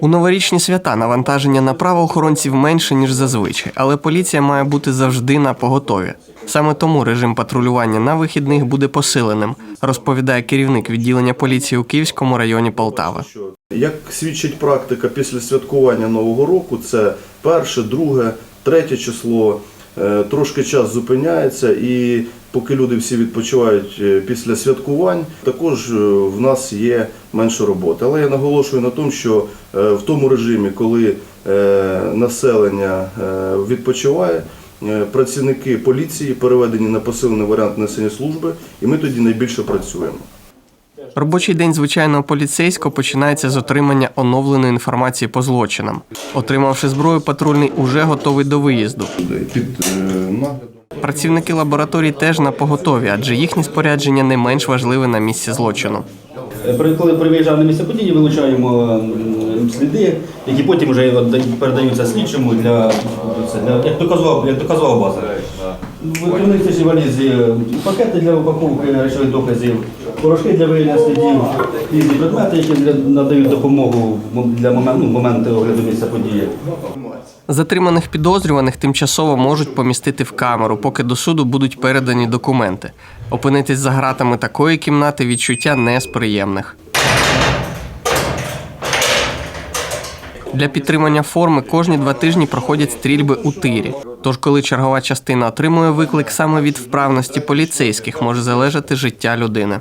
У новорічні свята навантаження на правоохоронців менше ніж зазвичай, але поліція має бути завжди на поготові. Саме тому режим патрулювання на вихідних буде посиленим, розповідає керівник відділення поліції у Київському районі Полтави. Як свідчить практика після святкування Нового року, це перше, друге, третє число. е, Трошки час зупиняється, і поки люди всі відпочивають е, після святкувань, також е, в нас є менше роботи. Але я наголошую на тому, що е, в тому режимі, коли населення відпочиває, працівники поліції переведені на посилений варіант несення служби, і ми тоді найбільше працюємо. Робочий день звичайного поліцейського починається з отримання оновленої інформації по злочинам. Отримавши зброю, патрульний уже готовий до виїзду. Під наглядом. Працівники лабораторій теж на поготові, адже їхнє спорядження не менш важливе на місці злочину. При- Коли приїжджав на місце події, вилучаємо сліди, які потім вже передаються слідчому для, для як доказова, як доказова база. В криміналістичній валізі пакети для упаковки речових доказів, порошки для виявлення слідів, різні предмети, які для- надають допомогу для моменту, ну, моменту огляду місця події. Затриманих підозрюваних тимчасово можуть помістити в камеру, поки до суду будуть передані документи. Опинитись за гратами такої кімнати відчуття не з приємних. Для підтримання форми кожні два тижні проходять стрільби у тирі. Тож, коли чергова частина отримує виклик саме від вправності поліцейських, може залежати життя людини.